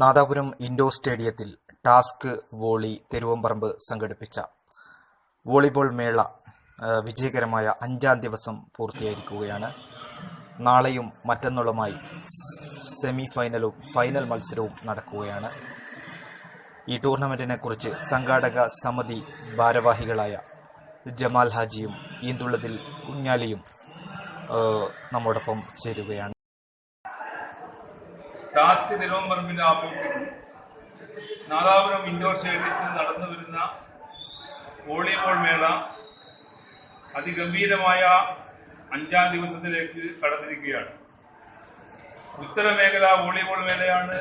Nadapuram indoor സ്റ്റേഡിയത്തിൽ task volley Thiruvambaramba സംഘടിപ്പിച്ച volleyball മേള വിജയകരമായ അഞ്ചാം ദിവസം പൂർത്തിയായിരിക്കുകയാണ്. നാളെയും മറ്റന്നുള്ളമായി സെമി ഫൈനലും ഫൈനൽ മത്സരവും നടക്കുകയാണ്. ഈ ടൂർണമെന്റിനെ കുറിച്ച് സംഘാടക സമിതി ഭാരവാഹികളായ ജമാൽ ഹാജിയും ഈന്തുള്ളതിൽ കുഞ്ഞാലിയും നമ്മോടൊപ്പം ചേരുകയാണ്. ടാസ്ക് തിരുവമ്പറമ്പിന്റെ ആഭിമുഖ്യത്തിൽ നാദാപുരം ഇൻഡോർ സ്റ്റേഡിയത്തിൽ നടന്നു വരുന്ന വോളിബോൾ മേള അതിഗംഭീരമായ അഞ്ചാം ദിവസത്തിലേക്ക് കടന്നിരിക്കുകയാണ്. ഉത്തരമേഖല വോളിബോൾ മേളയാണ്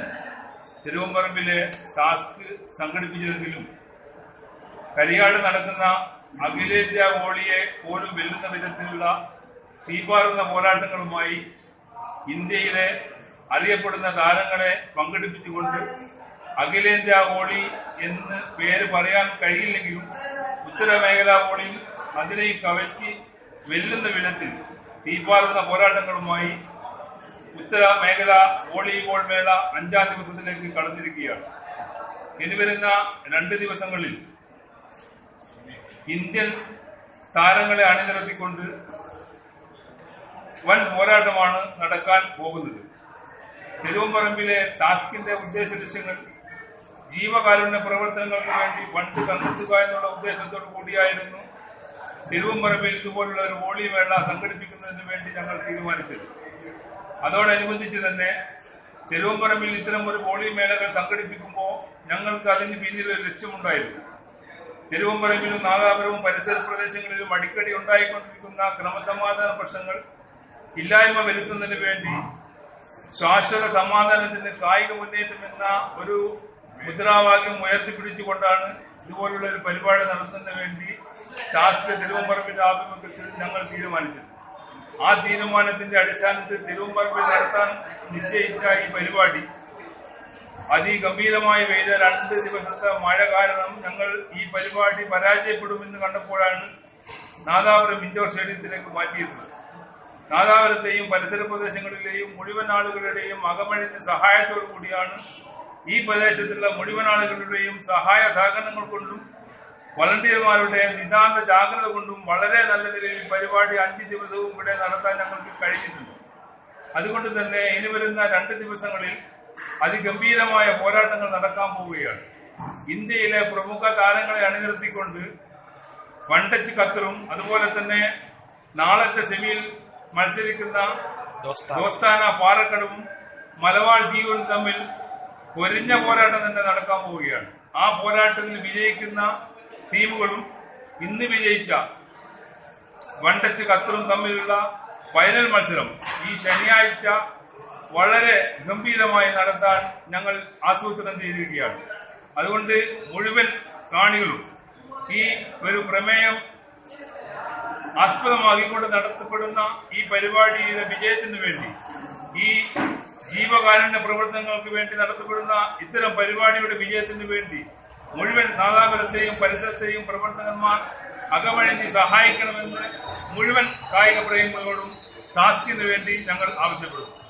തിരുവമ്പറമ്പിലെ ടാസ്ക് സംഘടിപ്പിച്ചതെങ്കിലും കരിയാട് നടക്കുന്ന അഖിലേന്ത്യാ വോളിയെ പോലും വെല്ലുന്ന വിധത്തിലുള്ള തീപാറുന്ന പോരാട്ടങ്ങളുമായി ഇന്ത്യയിലെ അറിയപ്പെടുന്ന താരങ്ങളെ പങ്കെടുപ്പിച്ചുകൊണ്ട് അഖിലേന്ത്യാ വോളി എന്ന് പേര് പറയാൻ കഴിയില്ലെങ്കിലും ഉത്തരമേഖലാ വോളിയിൽ അതിനെ കവച്ച് വെല്ലുന്ന വിധത്തിൽ തീപാറുന്ന പോരാട്ടങ്ങളുമായി ഉത്തര മേഖല വോളിബോൾ മേള അഞ്ചാം ദിവസത്തിലേക്ക് കടന്നിരിക്കുകയാണ്. ഇനി വരുന്ന രണ്ട് ദിവസങ്ങളിൽ ഇന്ത്യൻ താരങ്ങളെ അണിനിരത്തിക്കൊണ്ട് വൻ പോരാട്ടമാണ് നടക്കാൻ പോകുന്നത്. തിരുവമ്പറമ്പിലെ ടാസ്കിന്റെ ഉദ്ദേശ ലക്ഷ്യങ്ങൾ ജീവകാരുണ്യ പ്രവർത്തനങ്ങൾക്ക് വേണ്ടി ഫണ്ട് കണ്ടെത്തുക എന്നുള്ള ഉദ്ദേശത്തോടു കൂടിയായിരുന്നു തിരുവമ്പറമ്പിൽ ഇതുപോലുള്ള ഒരു ഹോളി മേള സംഘടിപ്പിക്കുന്നതിന് വേണ്ടി ഞങ്ങൾ തീരുമാനിച്ചത്. അതോടനുബന്ധിച്ച് തന്നെ തിരുവമ്പറമ്പിൽ ഇത്തരം ഒരു ഹോളി മേളകൾ സംഘടിപ്പിക്കുമ്പോൾ ഞങ്ങൾക്ക് അതിന് പിന്നിൽ ഒരു ലക്ഷ്യമുണ്ടായിരുന്നു. തിരുവമ്പറമ്പിലും നാദാപുരവും പരിസര പ്രദേശങ്ങളിലും അടിക്കടി ഉണ്ടായിക്കൊണ്ടിരിക്കുന്ന ക്രമസമാധാന പ്രശ്നങ്ങൾ ഇല്ലായ്മ വരുത്തുന്നതിന് വേണ്ടി ശാശ്വത സമാധാനത്തിന് കായിക മുന്നേറ്റം എന്ന ഒരു മുദ്രാവാക്യം ഉയർത്തിപ്പിടിച്ചുകൊണ്ടാണ് ഇതുപോലുള്ള ഒരു പരിപാടി നടത്തുന്നതിന് വേണ്ടി ടാസ്ക് തിരുവമ്പറമ്പിന്റെ ആഭിമുഖ്യത്തിൽ ഞങ്ങൾ തീരുമാനിച്ചത്. ആ തീരുമാനത്തിന്റെ അടിസ്ഥാനത്തിൽ തിരുവമ്പറമ്പിൽ നടത്താൻ നിശ്ചയിച്ച ഈ പരിപാടി അതിഗംഭീരമായി പെയ്ത രണ്ട് ദിവസത്തെ മഴ കാരണം ഞങ്ങൾ ഈ പരിപാടി പരാജയപ്പെടുമെന്ന് കണ്ടപ്പോഴാണ് നാദാപുരം ഇൻഡോർ സ്റ്റേഡിയത്തിലേക്ക് മാറ്റിയിരുന്നത്. നാദാപുരത്തെയും പരിസര പ്രദേശങ്ങളിലെയും മുഴുവൻ ആളുകളുടെയും അകമഴിഞ്ഞ സഹായത്തോടു കൂടിയാണ് ഈ പ്രദേശത്തുള്ള മുഴുവൻ ആളുകളുടെയും സഹായ സഹകരണങ്ങൾ കൊണ്ടും വളണ്ടിയർമാരുടെ നിതാന്ത ജാഗ്രത കൊണ്ടും വളരെ നല്ല നിലയിൽ പരിപാടി അഞ്ച് ദിവസവും ഇവിടെ നടത്താൻ ഞങ്ങൾക്ക് കഴിഞ്ഞിട്ടുണ്ട്. അതുകൊണ്ട് തന്നെ ഇനി വരുന്ന രണ്ട് ദിവസങ്ങളിൽ അതിഗംഭീരമായ പോരാട്ടങ്ങൾ നടക്കാൻ പോവുകയാണ്. ഇന്ത്യയിലെ പ്രമുഖ താരങ്ങളെ അണിനിർത്തിക്കൊണ്ട് വണ്ടച്ച് ഖത്തറും അതുപോലെ തന്നെ നാളത്തെ സെമിയിൽ മത്സരിക്കുന്ന ദോസ്താന. പാലക്കടും മലബാർ ജീവനും തമ്മിൽ പൊരിഞ്ഞ പോരാട്ടം തന്നെ നടക്കാൻ പോവുകയാണ്. ആ പോരാട്ടത്തിൽ വിജയിക്കുന്ന ടീമുകളും ഇന്ന് വിജയിച്ച വണ്ടച്ച് ഖത്തറും തമ്മിലുള്ള ഫൈനൽ മത്സരം ഈ ശനിയാഴ്ച വളരെ ഗംഭീരമായി നടത്താൻ ഞങ്ങൾ ആസൂത്രണം ചെയ്തിരിക്കുകയാണ്. അതുകൊണ്ട് മുഴുവൻ കാണികളും ഈ ഒരു പ്രമേയം ആസ്പദമാക്കിക്കൊണ്ട് നടത്തപ്പെടുന്ന ഈ പരിപാടിയുടെ വിജയത്തിനു വേണ്ടി ഈ ജീവകാരുണ്യ പ്രവർത്തനങ്ങൾക്ക് വേണ്ടി നടത്തപ്പെടുന്ന ഇത്തരം പരിപാടിയുടെ വിജയത്തിനു വേണ്ടി മുഴുവൻ നാദാപുരത്തെയും പരിസരത്തെയും പ്രവർത്തകന്മാർ അകമഴിഞ്ഞ് സഹായിക്കണമെന്ന് മുഴുവൻ കായിക പ്രേമികളോടും ടാസ്കിന് വേണ്ടി ഞങ്ങൾ ആവശ്യപ്പെടുന്നു.